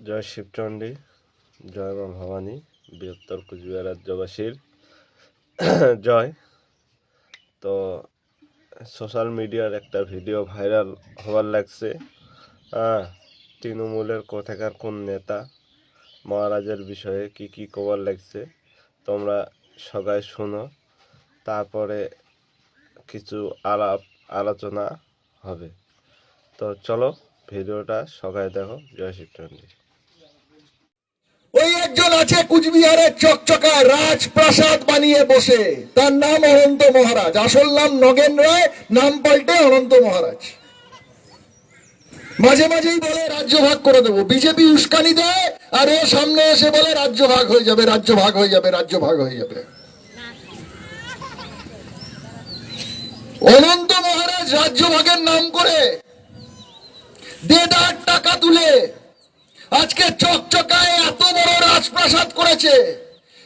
জয় শিবচণ্ডী, জয় মা ভবানী, বৃহত্তর কুচবিহার রাজ্যবাসীর জয়। তো সোশ্যাল মিডিয়ার একটা ভিডিও ভাইরাল হওয়ার লাগছে। হ্যাঁ তৃণমূলের কোথাকার কোন নেতা মহারাজের বিষয়ে কি কি খবর লাগছে, তোমরা সবাই শোনো। তারপরে কিছু আলাপ, আলোচনা হবে। তো চলো ভিডিওটা সবাই দেখো, জয় শিবচণ্ডী ওই একজন আছে কুচবিহারের চকচকায় রাজপ্রাসাদ বানিয়ে বসে। তার নাম অনন্ত মহারাজ। আসল নাম নগেন রায়, নাম পাল্টে অনন্ত মহারাজ। মাঝে মাঝেই বলে, রাজ্য ভাগ করে দেবো। বিজেপি উস্কানি দেয়, আর ও সামনে এসে বলে, রাজ্য ভাগ হয়ে যাবে, রাজ্য ভাগ হয়ে যাবে, রাজ্য ভাগ হয়ে যাবে। অনন্ত মহারাজ রাজ্য ভাগের নাম করে দেড় টাকা আজকে চকচকায় এত বড় রাজপ্রাসাদ করেছে।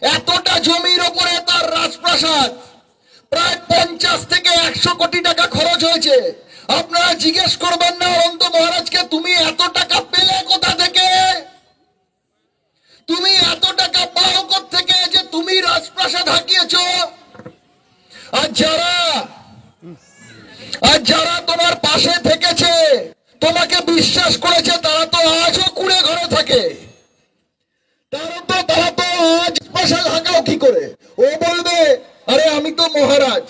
এতটা জমির ওপরে তার রাজপ্রাসাদ। প্রায় পঞ্চাশ থেকে একশো কোটি টাকা খরচ হয়েছে। আপনারা জিজ্ঞেস করবেন না অনন্ত মহারাজকে, তুমি এত টাকা পেলে কোথা থেকে? তুমি এত টাকা পাও থেকে যে তুমি রাজপ্রাসাদ হাঁকিয়েছ? আর যারা আর যারা তোমার পাশে থেকেছে, তোমাকে বিশ্বাস করেছে, তারা তো আজও ঘরে থাকে। ও বলবে, আরে আমি তো মহারাজ।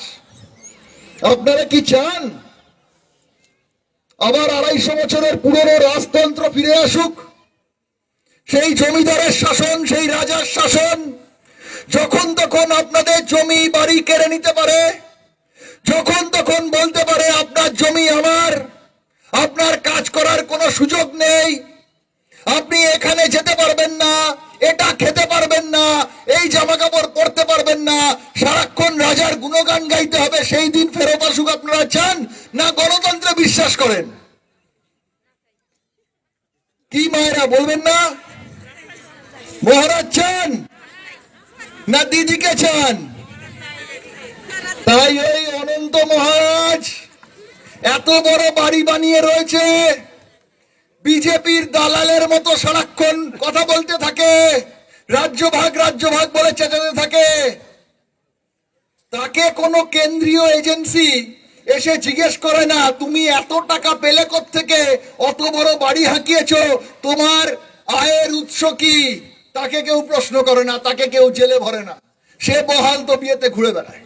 আপনারা কি চান? আবার আড়াইশো বছরের রাজতন্ত্র ফিরে আসুক। সেই জমিদারের শাসন, সেই রাজার শাসন, যখন তখন আপনাদের জমি বাড়ি কেড়ে নিতে পারে, যখন তখন বলতে পারে, আপনার জমি আমার, আপনার কাজ করার কোনো সুযোগ নেই। আপনি এখানে যেতে পারবেন না, এটা খেতে পারবেন না, এই জামা কাপড় পরতে পারবেন না, সারাক্ষণ রাজার গুণগান গাইতে হবে, সেই দিন ফেরত আসুক আপনারা চান না গণতন্ত্রে বিশ্বাস করেন? কি মায়েরা, বলবেন না? মহারাজ চান না দিদিকে চান? তাই এই অনন্ত মহারাজ এত বড় বাড়ি বানিয়ে রয়েছে। বিজেপির দালালের মতো সারাক্ষণ কথা বলতে থাকে, রাজ্য ভাগ রাজ্য ভাগ বলে চেঁচাতে থাকে। তাকে কোনো কেন্দ্রীয় এজেন্সি এসে জিজ্ঞেস করে না, তুমি এত টাকা পেলে থেকে অত বড় বাড়ি হাঁকিয়েছ? তোমার আয়ের উৎস কি? তাকে কেউ প্রশ্ন করে না, তাকে কেউ জেলে ভরে না। সে বহাল তো বিয়েতে ঘুরে বেড়ায়।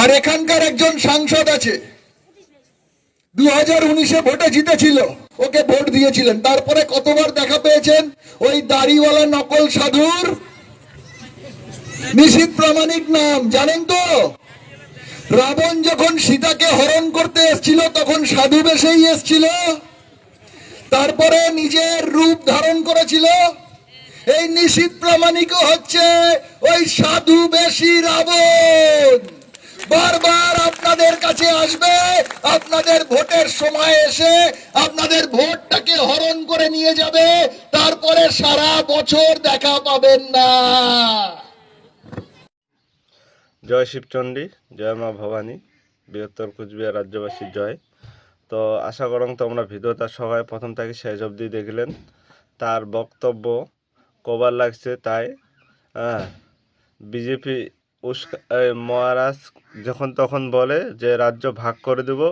আর এখানকার একজন সাংসদ আছে দু হাজার উনিশে ভোটে জিতেছিল। ওকে ভোট দিয়েছিলেন। তারপরে কতবার দেখা পেয়েছেন? ওই দাড়িওয়ালা নকল সাধুর? প্রামাণিক নাম, জানেন তো? রাবণ যখন সীতাকে হরণ করতে এসেছিল, তখন সাধু বেশেই এসেছিল। তারপরে নিজের রূপ ধারণ করেছিল। এই নিশীত প্রামাণিকও হচ্ছে ওই সাধু বেশি রাবণ। বারবার আপনাদের কাছে আসবে, আপনাদের ভোটের সময় এসে আপনাদের ভোটটাকে হরণ করে নিয়ে যাবে, তারপরে সারা বছর দেখা পাবেন না। জয় শিবচণ্ডী জয় মা ভবানী, বৃহত্তর কুচবিহার রাজ্যবাসীর জয়। তো আশা করং তোমরা ভিডিওটা সবাই প্রথম থেকে শেষ অবধি দেখলেন। তার বক্তব্য কবার লাগছে তাই হ্যাঁ বিজেপি মহারাজ যখন তখন বলে যে, রাজ্য ভাগ করে দেব।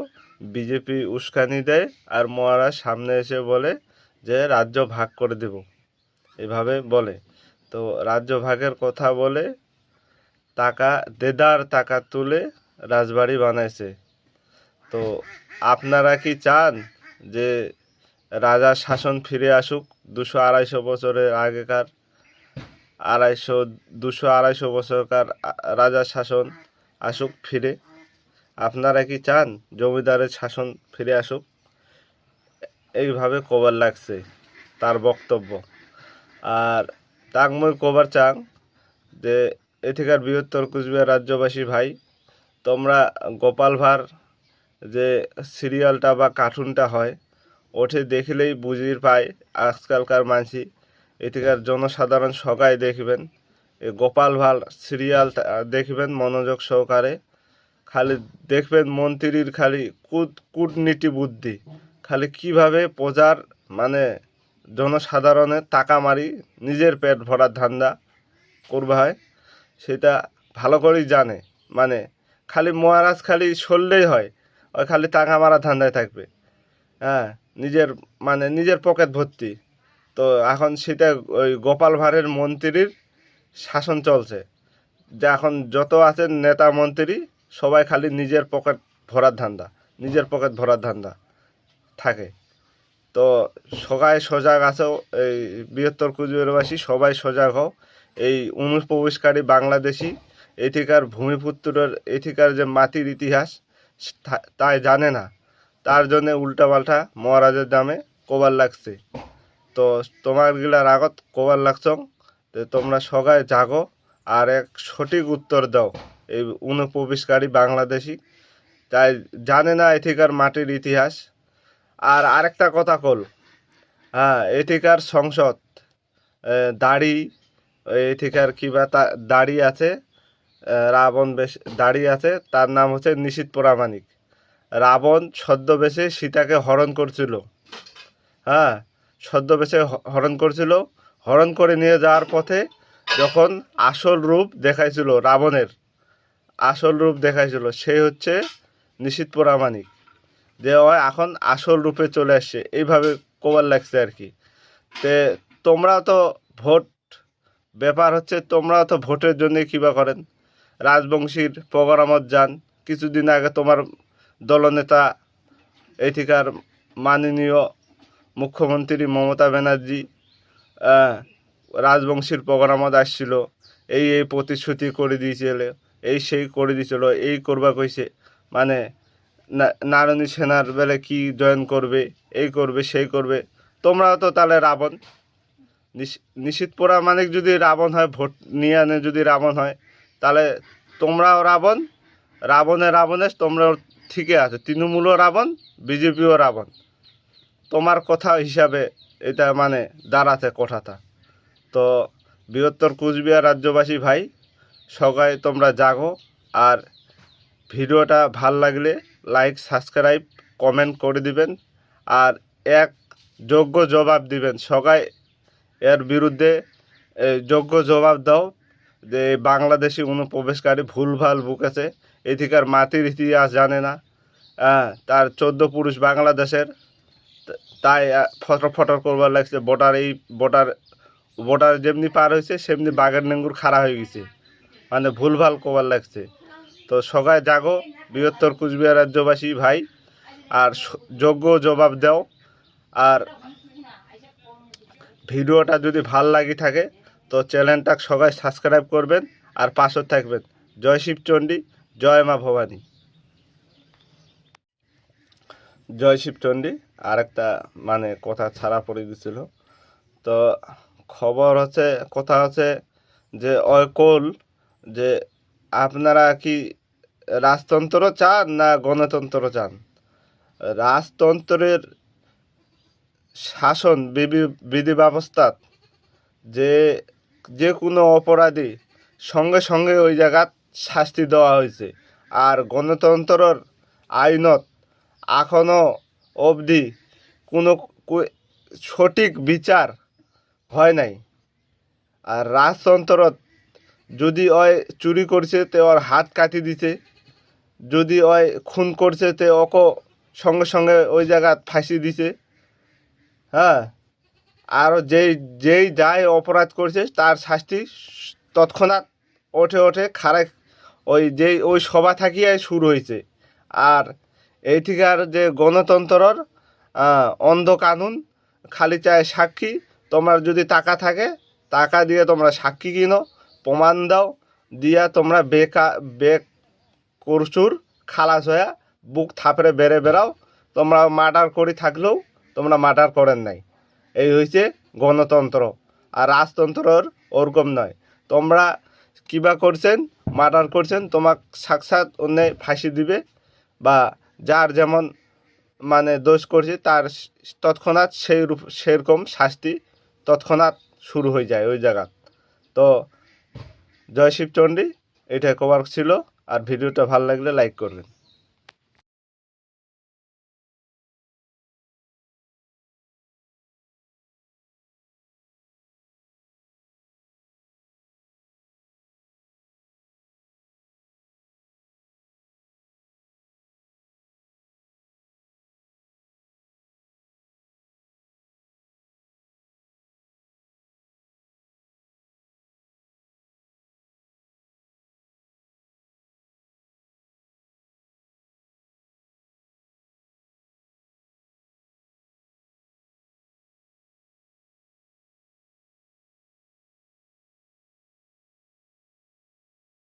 বিজেপি উস্কানি দেয় আর মহারাজ সামনে এসে বলে যে, রাজ্য ভাগ করে দেব। এভাবে বলে। তো রাজ্য ভাগের কথা বলে টাকা, দেদার টাকা তুলে রাজবাড়ি বানাইছে। তো আপনারা কি চান যে, রাজার শাসন ফিরে আসুক? দুশো আড়াইশো বছরের আগেকার আড়াইশো, দুশো, আড়াইশো বছরকার রাজার শাসন আসুক, ফিরে। আপনারা কি চান জমিদারের শাসন ফিরে আসুক? এইভাবে কবার লাগছে তার বক্তব্য। আর তাকময় কবার চান যে, এঠিকার বৃহত্তর কুচবিহার রাজ্যবাসী ভাই, তোমরা গোপাল ভাঁড় যে সিরিয়ালটা বা কার্টুনটা হয়, ওঠে দেখলেই বুঝির পায় আজকালকার মানসি। এটিকার জনসাধারণ সবাই দেখবেন। এই গোপাল ভাঁড় সিরিয়ালটা দেখবেন মনোযোগ সহকারে। খালি দেখবেন মন্ত্রীর খালি কুট, কূটনীতি বুদ্ধি। খালি কীভাবে প্রজার মানে জনসাধারণের টাকা মারি নিজের পেট ভরার ধান্দা করবা হয়, সেটা ভালো করেই জানে। মানে খালি মহারাজ খালি সরলেই হয়, ওই খালি টাকা মারা ধান্দায় থাকবে। হ্যাঁ নিজের মানে নিজের পকেট ভর্তি। তো এখন সেটা ওই গোপাল ভাঁড়ের মন্ত্রীর শাসন চলছে। যে এখন যত আছেন নেতা মন্ত্রী, সবাই খালি নিজের পকেট ভরার ধান্দা, নিজের পকেট ভরার ধান্দা থাকে। তো সবাই সজাগ আছো, এই বৃহত্তর কুচবিহারবাসী, সবাই সজাগ হও। এই অনুপ্রবেশকারী বাংলাদেশি এঠিকার ভূমিপুত্রের এঠিকার যে মাটির ইতিহাস তাই জানে না। তার জন্যে উল্টাপাল্টা মহারাজের দামে কোবার লাগছে। তো তোমার গিলার আগত কোবার লাগছং তোমরা সবাই জাগো, আর এক সঠিক উত্তর দাও, এই অনুপ্রবেশকারী বাংলাদেশি। তাই জানে না এঠিকার মাটির ইতিহাস। আর আরেকটা কথা কল হ্যাঁ এঠিকার সংসদ দাড়ি, এঠিকার কিবা তা, দাড়ি আছে রাবণ বেশ, দাড়ি আছে, তার নাম হচ্ছে নিশিত প্রামাণিক। রাবণ ছদ্মবেশে সীতাকে হরণ করছিল। হ্যাঁ ছদ্মবেশে হরণ করছিল। হরণ করে নিয়ে যাওয়ার পথে যখন আসল রূপ দেখাইছিল রাবণের, আসল রূপ দেখাইছিল, সে হচ্ছে নিশীত প্রামাণিক। যে ও এখন আসল রূপে চলে আসছে। এইভাবে কোবার লাগছে আর কি। তে তোমরা তো ভোট, ব্যাপার হচ্ছে তোমরা তো ভোটের জন্য কিবা করেন? রাজবংশীর প্রোগ্রামত যান। কিছুদিন আগে তোমার দলনেতা এঠিকার মাননীয় মুখ্যমন্ত্রী মমতা ব্যানার্জি রাজবংশীর প্রোগ্রামত আসছিল, এই এই প্রতিশ্রুতি করে দিয়েছিল, এই সেই করে দিয়েছিল, এই করবা কইছে। মানে নারণী সেনার বেলে কি জয়েন করবে, এই করবে, সেই করবে। তোমরাও তো তাহলে রাবণ। নিশ- নিশীত মানিক যদি রাবণ হয়, ভোট নিয়ে আনে যদি রাবণ হয়, তাহলে তোমরাও রাবণ, রাবণে রাবণের তোমরাও ঠিকই আছে। তৃণমূলও রাবণ, বিজেপিও রাবণ। তোমার কথা হিসাবে এটা মানে দাঁড়াতে কথাটা তো বৃহত্তর কুচবিহার রাজ্যবাসী ভাই, সবাই তোমরা জাগো আর ভিডিওটা ভালো লাগলে লাইক সাবস্ক্রাইব কমেন্ট করে দিবেন আর এক যোগ্য জবাব দিবেন। সবাই এর বিরুদ্ধে যোগ্য জবাব দাও যে বাংলাদেশি অনুপ্রবেশকারী ভুলভাল বুকেছে এদিকার মাটির ইতিহাস জানে না। তার চোদ্দ পুরুষ বাংলাদেশের। তাই ফটর ফটর করবার লাগছে। ভোটার এই ভোটার ভোটার যেমনি পার হয়েছে সেমনি বাঘের নেঙ্গুর খাড়া হয়ে গেছে। মানে ভুলভাল করবার লাগছে। তো সবাই জাগো, বৃহত্তর কুচবিহার রাজ্যবাসী ভাই, আর যোগ্য জবাব দাও। আর ভিডিওটা যদি ভালো লাগি থাকে, তো চ্যানেলটা সবাই সাবস্ক্রাইব করবেন আর পাশে থাকবেন। জয় শিবচণ্ডী জয় মা ভবানী। জয় শিবচণ্ডী আর একটা মানে কথা ছাড়া পড়ে গেছিল। তো খবর হচ্ছে, কথা হচ্ছে যে, অকল যে, আপনারা কি রাজতন্ত্র চান না গণতন্ত্র চান? রাজতন্ত্রের শাসন, বিধি বিধি ব্যবস্থা যে যে কোনো অপরাধী সঙ্গে সঙ্গে ওই জায়গাত শাস্তি দেওয়া হয়েছে। আর গণতন্ত্রর আইনত এখনও অবধি কোনো সঠিক বিচার হয় নাই। আর রাজতন্ত্রত যদি ওই চুরি করছে, তে ওর হাত কাটি দিছে। যদি ওই খুন করছে, তে অক সঙ্গে সঙ্গে ওই জায়গা ফাঁসি দিছে। হ্যাঁ? আর যেই যেই যাই অপরাধ করছে, তার শাস্তি তৎক্ষণাৎ ওঠে ওঠে খারে ওই যেই, ওই সভা থাকিয়াই শুরু হয়েছে আর এই থেকে আর যে গণতন্ত্রর অন্ধ কানুন, খালি চায় সাক্ষী, তোমার যদি টাকা থাকে, টাকা দিয়ে তোমরা সাক্ষী কিনো, প্রমাণ দাও, দিয়া তোমরা বেকা, বেক করছুর খালাস হয়ে, বুক থাপড়ে বেড়ে বেড়াও, তোমরা মার্ডার করে থাকলেও তোমরা মার্ডার করেন নাই। এই হয়েছে গণতন্ত্র, আর রাজতন্ত্রর ওরকম নয়। তোমরা কিবা করছেন, মার্ডার করছেন, তোমাক সাক্ষাৎ অন্য ফাঁসি দিবে, বা যার যেমন মানে দোষ করছে, তার তৎক্ষণাৎ সেই রূপ সেরকম শাস্তি তৎক্ষণাৎ শুরু হয়ে যায় ওই জায়গা তো জয় শিবচণ্ডী এটা কভার ছিল। আর ভিডিওটা ভালো লাগলে লাইক করবেন।